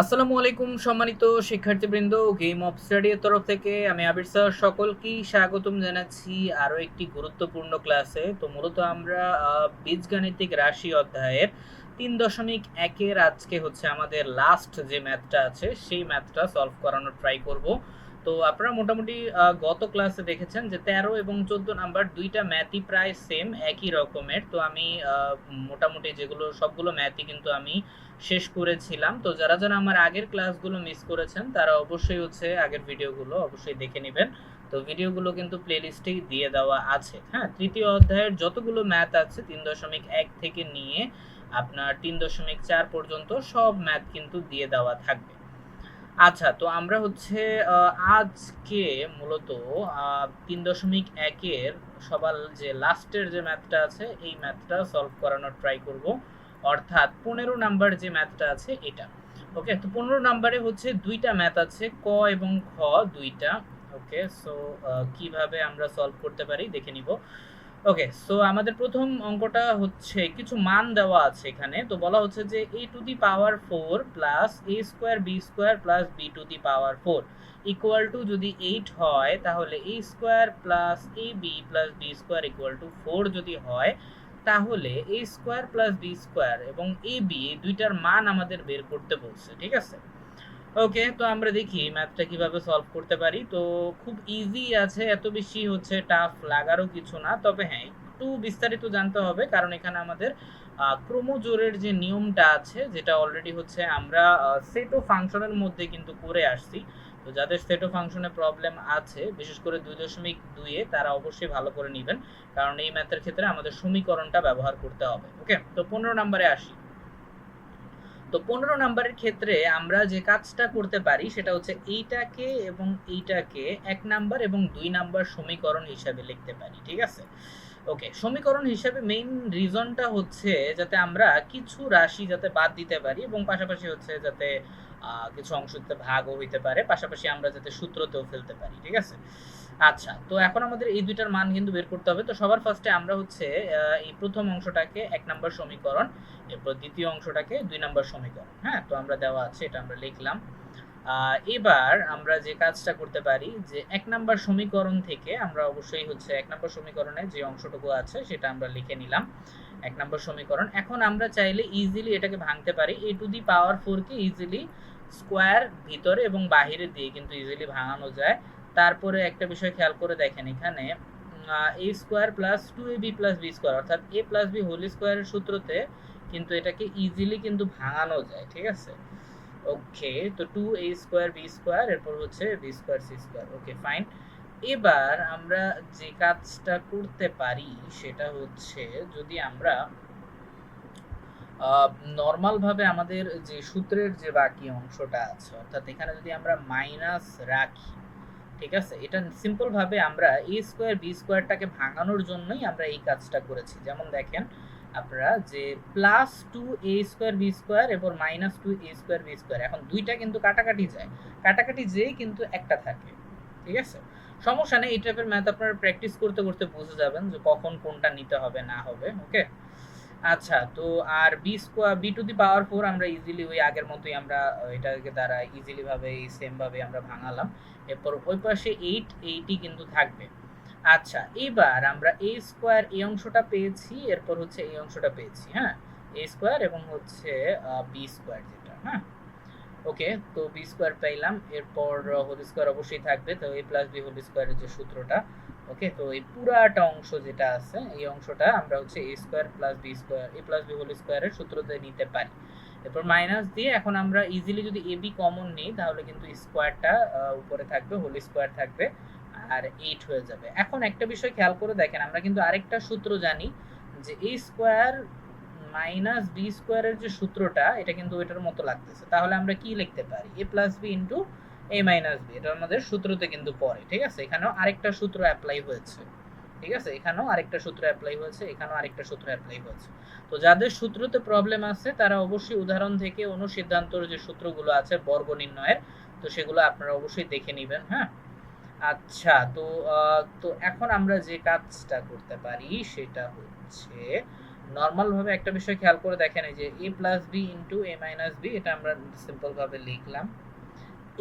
আসসালামু আলাইকুম সম্মানিত শিক্ষার্থীবৃন্দ গেম অফ স্টাডির তরফ থেকে আমি আবির স্যার সকলকেই স্বাগতম জানাচ্ছি আরও একটি গুরুত্বপূর্ণ ক্লাসে তো মূলত আমরা বীজগাণিতিক রাশি অধ্যায়ের তিন দশমিক একের আজকে হচ্ছে আমাদের লাস্ট যে ম্যাথটা আছে, সেই ম্যাথটা সলভ করানোর ট্রাই করব। তো আপনারা মোটামুটি গত ক্লাসে দেখেছেন যে তেরো এবং চোদ্দ নাম্বার দুইটা ম্যাথই প্রায় সেম একই রকমের। তো আমি মোটামুটি যেগুলো, সবগুলো ম্যাথই কিন্তু আমি শেষ করেছিলাম। তো যারা যারা আমার আগের ক্লাসগুলো মিস করেছেন, তারা অবশ্যই হচ্ছে আগের ভিডিওগুলো অবশ্যই দেখে নেবেন। তো ভিডিওগুলো কিন্তু প্লেলিস্টেই দিয়ে দেওয়া আছে। হ্যাঁ তৃতীয় অধ্যায়ের যতগুলো ম্যাথ আছে, তিন দশমিক এক থেকে নিয়ে আপনার তিন দশমিক চার পর্যন্ত সব ম্যাথ কিন্তু দিয়ে দেওয়া থাকবে। আচ্ছা তো আমরা হচ্ছে আজকে মূলত তিন দশমিক একের সবার যে লাস্টের যে ম্যাথটা আছে, এই ম্যাথটা সলভ করানোর ট্রাই করব। অর্থাৎ পনেরো নাম্বার যে ম্যাথটা আছে এটা। ওকে তো পনেরো নাম্বারে হচ্ছে দুইটা ম্যাথ আছে, ক এবং খ দুইটা। ওকে সো কীভাবে আমরা সলভ করতে পারি দেখে নিব। ওকে সো আমাদের প্রথম অঙ্কটা হচ্ছে কিছু মান দেওয়া আছে এখানে। তো বলা হচ্ছে যে a to the power four plus a square b square plus b to the power four equal to যদি এইট হয়, তাহলে a square plus a b plus b square equal to four যদি হয় তাহলে a square plus b square এবং a B এই দুইটার মান আমাদের বের করতে বলছে, ঠিক আছে? ওকে তো আমরা দেখি ম্যাথটা কীভাবে সলভ করতে পারি। তো খুব ইজি আছে, এত বেশি হচ্ছে টাফ লাগারও কিছু না। তবে হ্যাঁ একটু বিস্তারিত জানতে হবে, কারণ এখানে আমাদের ক্রোমোজোরের যে নিয়মটা আছে, যেটা অলরেডি হচ্ছে আমরা সেটো ফাংশনের মধ্যে কিন্তু করে আসছি। তো যাদের সেটো ফাংশনে প্রবলেম আছে, বিশেষ করে দুই দশমিক দুইয়ে তারা অবশ্যই ভালো করে নেবেন, কারণ এই ম্যাথের ক্ষেত্রে আমাদের সমীকরণটা ব্যবহার করতে হবে ওকে তো পনেরো নম্বরে আসি। তো পনেরো নাম্বারের ক্ষেত্রে আমরা যে কাজটা করতে পারি সেটা হচ্ছে এইটাকে এবং এইটাকে এক নাম্বার এবং দুই নাম্বার সমীকরণ হিসাবে লিখতে পারি, ঠিক আছে? ওকে সমীকরণ হিসাবে মেইন রিজনটা হচ্ছে যাতে আমরা কিছু রাশি যাতে বাদ দিতে পারি এবং পাশাপাশি হচ্ছে যাতে কিছু অংশ ভাগও হইতে পারে, পাশাপাশি আমরা যাতে সূত্রতেও ফেলতে পারি, ঠিক আছে? আচ্ছা তো এখন আমাদের এই দুইটার মান কিন্তু বের করতে হবে। তো সবার ফার্স্টে আমরা হচ্ছে এই প্রথম অংশটাকে এক নম্বর সমীকরণ, এরপর দ্বিতীয় অংশটাকে দুই নম্বর সমীকরণ হ্যাঁ? তো আমরা দেওয়া আছে, এটা আমরা লিখলাম। এবার আমরা যে কাজটা করতে পারি, যে এক নাম্বার সমীকরণ থেকে আমরা অবশ্যই হচ্ছে এক নাম্বার সমীকরণে যে অংশটুকু আছে, সেটা আমরা লিখে নিলাম। এক নাম্বার সমীকরণ। এখন আমরা চাইলে ইজিলি এটাকে ভাঙতে পারি। এ টু দি পাওয়ার ফোরকে ইজিলি স্কোয়ার ভিতরে এবং বাহিরে দিয়ে কিন্তু ইজিলি ভাঙানো যায়। তারপরে একটা বিষয় খেয়াল করে দেখেন এখানে a square plus two a b plus b square অর্থাৎ এ প্লাস বি হোল স্কোয়ারের সূত্রতে কিন্তু এটাকে ইজিলি কিন্তু ভাঙানো যায়, ঠিক আছে? ওকে তো two a square b square এরপর হচ্ছে b square c square okay fine এবার আমরা যে কাজটা করতে পারি, সেটা হচ্ছে যদি আমরা নর্মাল ভাবে আমাদের যে সূত্রের যে বাকি অংশটা আছে, অর্থাৎ এখানে যদি আমরা মাইনাস রাখি, ঠিক আছে? এটা সিম্পল ভাবে আমরা এ স্কোয়ার বি স্কোয়ারটাকে ভাঙানোর জন্যই আমরা এই কাজটা করেছি। যেমন দেখেন আপনারা যে plus two a square b square এরপর minus two a square b square এখন দুইটা কিন্তু কাটাকাটি যায়। কাটাকাটি যেই কিন্তু একটা থাকে, ঠিক আছে? সমস্যা নেই, এই টাইপের ম্যাথ আপনারা প্র্যাকটিস করতে করতে বুঝে যাবেন যে কখন কোনটা নিতে হবে, না হবে ওকে আচ্ছা তো আর b square b to the power four আমরা ইজিলি ওই আগের মতোই আমরা এটাকে দ্বারা ইজিলিভাবে এই সেমভাবে আমরা ভাঙালাম। এরপর ওই পাশে এইট এইটই কিন্তু থাকবে। আচ্ছা এবার আমরা এ স্কোয়ার এই অংশটা পেয়েছি, এরপর হচ্ছে এই অংশটা পেয়েছি হ্যাঁ? এ স্কোয়ার এবং হচ্ছে বি স্কোয়ার যেটা হ্যাঁ? ওকে, তো বি স্কোয়ার পাইলাম, এরপর হোল স্কোয়ার অবশ্যই থাকবে, তো এ প্লাস বি হোল স্কোয়ারের যে সূত্রটা, ওকে? তো এই পুরাটা অংশ যেটা আছে, এই অংশটা আমরা হচ্ছে a square plus b square a plus b whole স্কোয়ারের সূত্রতে নিতে পারি। এরপর মাইনাস দিয়ে এখন আমরা ইজিলি যদি এ বি কমন নিই, তাহলে কিন্তু স্কোয়ারটা উপরে থাকবে হোল স্কোয়ার থাকবে। আর এইট হয়ে যাবে। এখন একটা বিষয় খেয়াল করে দেখেন, আমরা কিন্তু আরেকটা সূত্র জানি যে এ স্কোয়ার মাইনাস বি স্কোয়ারের যে সূত্রটা, এটা কিন্তু ওইটার মতো লাগতেছে। তাহলে আমরা কি লিখতে পারি? A plus b into a minus b এটা আমাদের সূত্রতে কিন্তু পড়ে, ঠিক আছে? এখানেও আরেকটা সূত্র অ্যাপ্লাই হয়েছে, ঠিক আছে? এখানেও আরেকটা সূত্র অ্যাপ্লাই হয়েছে, এখানেও আরেকটা সূত্র অ্যাপ্লাই হয়েছে। তো যাদের সূত্রতে প্রবলেম আছে, তারা অবশ্যই উদাহরণ থেকে অনুসিদ্ধান্তর যে সূত্রগুলো আছে, বর্গ নির্ণয়ের, তো সেগুলো আপনারা অবশ্যই দেখে নেবেন হ্যাঁ? আচ্ছা তো তো এখন আমরা যে কাজটা করতে পারি সেটা হচ্ছে নর্মালভাবে একটা বিষয় খেয়াল করে দেখেন, এই যে a plus b into a minus b এটা আমরা সিম্পলভাবে লিখলাম।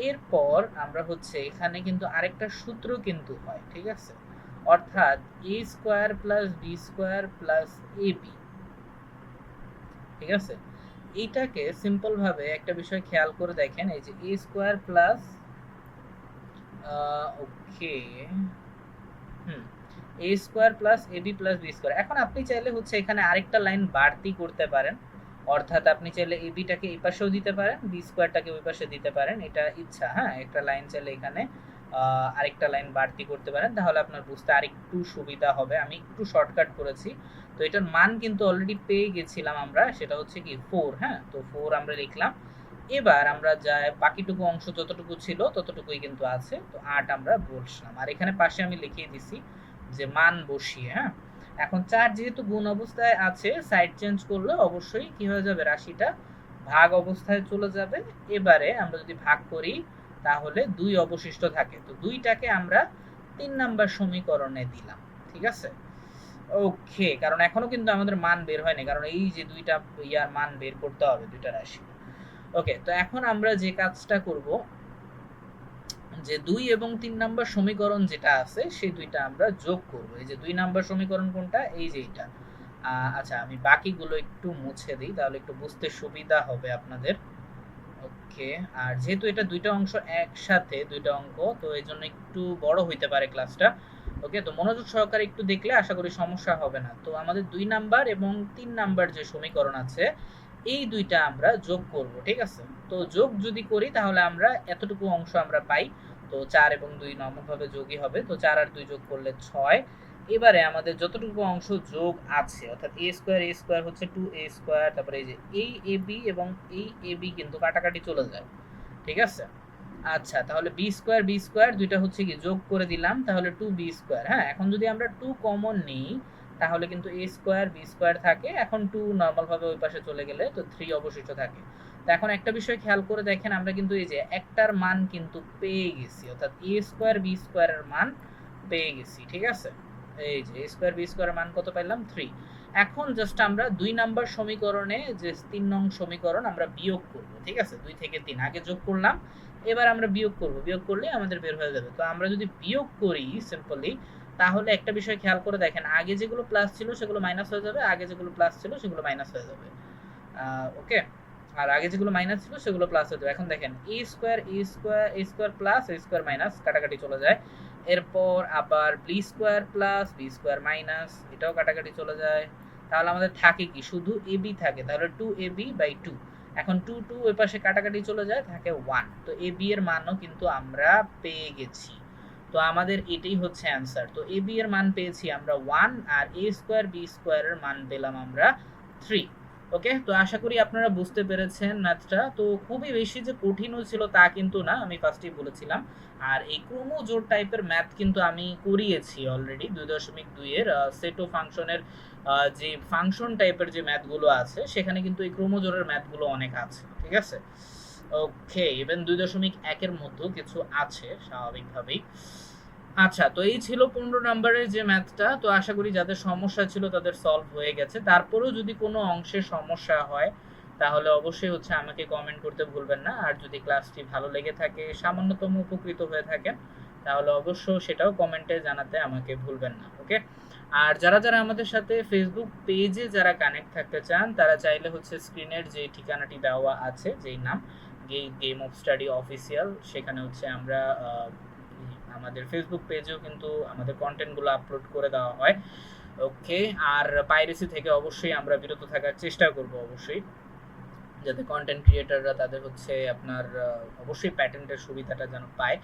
এরপর আমরা হচ্ছে এখানে কিন্তু আরেকটা সূত্র কিন্তু হয়, ঠিক আছে? অর্থাৎ a square plus b square plus a b ঠিক আছে? এইটাকে সিম্পল ভাবে একটা বিষয় খেয়াল করে দেখেন, এই যে a square plus okay hmm. A square plus a b plus b square এখন আপনি চাইলে হচ্ছে এখানে আরেকটা লাইন বাড়তি করতে পারেন। অর্থাৎ আপনি চাইলে এ বিটাকে এই পাশেও দিতে পারেন বি স্কোয়ারটাকে ওই পাশে দিতে পারেন। এটা ইচ্ছা হ্যাঁ? একটা লাইন চাইলে এখানে আরেকটা লাইন বাড়তি করতে পারেন। তাহলে আপনার বুঝতে আরেকটু সুবিধা হবে। আমি একটু শর্টকাট করেছি। তো এটার মান কিন্তু অলরেডি পেয়ে গেছিলাম আমরা। সেটা হচ্ছে কি ফোর হ্যাঁ? তো ফোর আমরা লিখলাম। এবার আমরা যা বাকিটুকু অংশ যতটুকু ছিল ততটুকুই কিন্তু আছে, তো আট আমরা বসলাম। আর এখানে পাশে আমি লিখিয়ে দিছি যে মান বসিয়ে হ্যাঁ? এখন চার যেহেতু গুণ অবস্থায় আছে সাইড চেঞ্জ করলে অবশ্যই কি হয়ে যাবে? রাশিটা ভাগ অবস্থায় চলে যাবে। এবারে আমরা যদি ভাগ করি, তাহলে দুই অবশিষ্ট থাকে। তো দুইটাকে আমরা তিন নাম্বার সমীকরণে দিলাম, ঠিক আছে? ওকে কারণ এখনও কিন্তু আমাদের মান বের হয়নি, কারণ এই যে দুইটা ইয়ার মান বের করতে হবে, দুইটা রাশি। ওকে তো এখন আমরা যে কাজটা করব, যে দুই এবং তিন নাম্বার সমীকরণ যেটা আছে, সেই দুইটা আমরা যোগ করব। এই যে দুই নাম্বার সমীকরণ কোনটা? এই যে এটা আচ্ছা আমি বাকিগুলো একটু মুছে দিই, তাহলে একটু বুঝতে সুবিধা হবে আপনাদের। ওকে আর যেহেতু এটা দুইটা অংশ একসাথে, দুইটা অঙ্ক, তো এই জন্য একটু বড় হইতে পারে ক্লাসটা ওকে তো মনোযোগ সহকারে একটু দেখলে আশা করি সমস্যা হবে না। তো আমাদের দুই নাম্বার এবং তিন নাম্বার যে সমীকরণ আছে এই দুইটা আমরা যোগ করব, ঠিক আছে? তো যোগ যদি করি, তাহলে আমরা এতটুকু অংশ আমরা পাই। তো চার এবং দুই নর্মালভাবে যোগই হবে। তো চার আর দুই যোগ করলে ছয়। এবারে আমাদের যতটুকু অংশ যোগ আছে, অর্থাৎ এ স্কোয়ার এ স্কোয়ার হচ্ছে টু এ স্কোয়ার তারপরে এই যে এই এ বি এবং এই এ বি কিন্তু কাটাকাটি চলে যায়, ঠিক আছে? আচ্ছা তাহলে বি স্কোয়ার বি স্কোয়ার দুইটা হচ্ছে কি? যোগ করে দিলাম, তাহলে টু বি স্কোয়ার হ্যাঁ এখন যদি আমরা টু কমন নিই তাহলে কিন্তু এ স্কোয়ার বি স্কোয়ার থাকে। এখন টু নর্মালভাবে ওই পাশে চলে গেলে তো থ্রি অবশিষ্ট থাকে। তো এখন একটা বিষয় খেয়াল করে দেখেন, আমরা কিন্তু এই যে একটার মান কিন্তু পেয়ে গেছি। অর্থাৎ এ স্কোয়ার বি স্কোয়ারের মান পেয়ে গেছি, ঠিক আছে? এই যে এ স্কোয়ার বি স্কোয়ারের মান কত পাইলাম? থ্রি এখন জাস্ট আমরা দুই নাম্বার সমীকরণে যে তিন নং সমীকরণ আমরা বিয়োগ করব, ঠিক আছে? দুই থেকে তিন। আগে যোগ করলাম, এবার আমরা বিয়োগ করব। বিয়োগ করলে আমাদের বের হয়ে যাবে। তো আমরা যদি বিয়োগ করি সিম্পলি তাহলে একটা বিষয় খেয়াল করে দেখেন, আগে যেগুলো প্লাস ছিল সেগুলো মাইনাস হয়ে যাবে, আগে যেগুলো প্লাস ছিল সেগুলো মাইনাস হয়ে যাবে। ওকে আর আগে যেগুলো মাইনাস ছিল সেগুলো প্লাস হয়ে যাবে। এখন দেখেন a square a square a square plus a square minus কাটাকাটি চলে যায়। এরপর আবার b square plus b square minus এটাও কাটাকাটি চলে যায়। তাহলে আমাদের থাকে কি? শুধু এ বি থাকে, তাহলে two a b by two এখন টু টু ওই পাশে কাটাকাটি চলে যায়, থাকে ওয়ান তো এ বি এর মানও কিন্তু আমরা পেয়ে গেছি। তো আমাদের এটাই হচ্ছে অ্যান্সার তো এ বি এর মান পেয়েছি আমরা ওয়ান আর এ স্কোয়ার বি স্কোয়ারের মান পেলাম আমরা থ্রি ওকে তো আশা করি আপনারা বুঝতে পেরেছেন ম্যাথটা তো খুবই বেশি যে কঠিনও ছিল তা কিন্তু না, আমি ফার্স্টেই বলেছিলাম। আর এই ক্রোমোজোর টাইপের ম্যাথ কিন্তু আমি করিয়েছি অলরেডি দুই দশমিক দুইয়ের সেটো ফাংশনের যে ফাংশন টাইপের যে ম্যাথগুলো আছে, সেখানে কিন্তু এই ক্রোমোজোরের ম্যাথগুলো অনেক আছে, ঠিক আছে? ওকে ইভেন দুই দশমিক একের মধ্যেও কিছু আছে, স্বাভাবিকভাবেই। আচ্ছা তো এই ছিল পনেরো নাম্বারের যে ম্যাথটা তো আশা করি যাদের সমস্যা ছিল তাদের সলভ হয়ে গেছে। তারপরেও যদি কোনো অংশের সমস্যা হয়, তাহলে অবশ্যই হচ্ছে আমাকে কমেন্ট করতে ভুলবেন না। আর যদি ক্লাসটি ভালো লেগে থাকে, সামান্যতম উপকৃত হয়ে থাকেন, তাহলে অবশ্য সেটাও কমেন্টে জানাতে আমাকে ভুলবেন না ওকে আর যারা যারা আমাদের সাথে ফেসবুক পেজে যারা কানেক্ট থাকতে চান, তারা চাইলে হচ্ছে স্ক্রিনের যে ঠিকানাটি দেওয়া আছে, যেই নাম গেম অফ স্টাডি অফিসিয়াল সেখানে হচ্ছে আমরা আমাদের ফেসবুক পেজেও কিন্তু আমাদের কন্টেন্টগুলো আপলোড করে দেওয়া হয়। ওকে আর পাইরেসি থেকে অবশ্যই আমরা বিরত থাকার চেষ্টা করব অবশ্যই। যাতে কন্টেন্ট ক্রিয়েটাররা তাদের হচ্ছে আপনার অবশ্যই প্যাটেন্টের সুবিধাটা যেন পায়।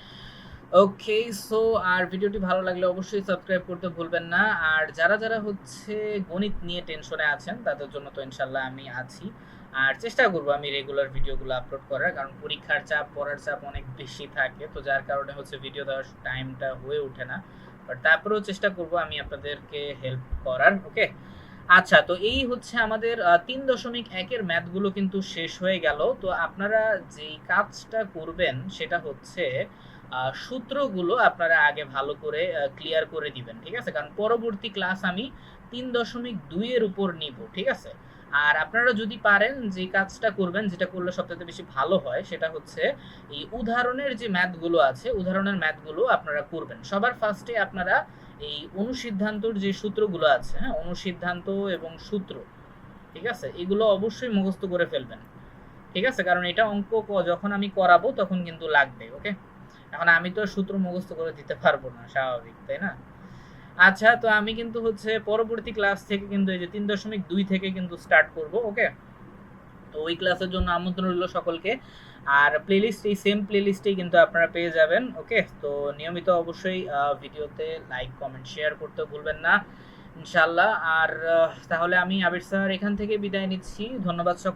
ওকে সো আর ভিডিওটি ভালো লাগলে অবশ্যই সাবস্ক্রাইব করতে ভুলবেন না। আর যারা যারা হচ্ছে গণিত নিয়ে টেনশনে আছেন, তাদের জন্য তো ইনশাল্লাহ আমি আছি। আর চেষ্টা করব আমি রেগুলার ভিডিওগুলো আপলোড করার, কারণ পরীক্ষার চাপ, পড়ার চাপ অনেক বেশি থাকে, তো যার কারণে হচ্ছে ভিডিও দেওয়ার টাইমটা হয়ে ওঠে না। বাট তারপরেও চেষ্টা করব আমি আপনাদেরকে হেল্প করার ওকে আচ্ছা তো এই হচ্ছে আমাদের তিন দশমিক একের ম্যাথগুলো কিন্তু শেষ হয়ে গেল। তো আপনারা যেই কাজটা করবেন সেটা হচ্ছে সূত্রগুলো আপনারা আগে ভালো করে ক্লিয়ার করে দিবেন, ঠিক আছে? কারণ পরবর্তী ক্লাস আমি তিন দশমিক দুইয়ের উপর নিব, ঠিক আছে? আর আপনারা যদি পারেন যে কাজটা করবেন, যেটা করলে সবথেকে বেশি ভালো হয়, সেটা হচ্ছে এই উদাহরণের যে ম্যাথগুলো আছে, উদাহরণের ম্যাথগুলো আপনারা করবেন। সবার ফার্স্টে আপনারা এই অনুসিদ্ধান্তর যে সূত্রগুলো আছে হ্যাঁ অনুসিদ্ধান্ত এবং সূত্র, ঠিক আছে? এগুলো অবশ্যই মুখস্থ করে ফেলবেন, ঠিক আছে? কারণ এটা অঙ্ক যখন আমি করাবো তখন কিন্তু লাগবে ওকে এখন আমি তো সূত্র মুখস্থ করে দিতে পারব না, স্বাভাবিক, তাই না? আচ্ছা তো আমি কিন্তু হচ্ছে পরবর্তী ক্লাস থেকে কিন্তু এই যে তিন দশমিক দুই থেকে কিন্তু স্টার্ট করব ওকে তো ওই ক্লাসের জন্য আমন্ত্রণ রইল সকলকে। আর প্লেলিস্ট এই সেম প্লেলিস্টেই কিন্তু আপনারা পেয়ে যাবেন ওকে তো নিয়মিত অবশ্যই ভিডিওতে লাইক কমেন্ট শেয়ার করতে ভুলবেন না ইনশাল্লাহ আর তাহলে আমি আবির স্যার এখান থেকে বিদায় নিচ্ছি। ধন্যবাদ সকল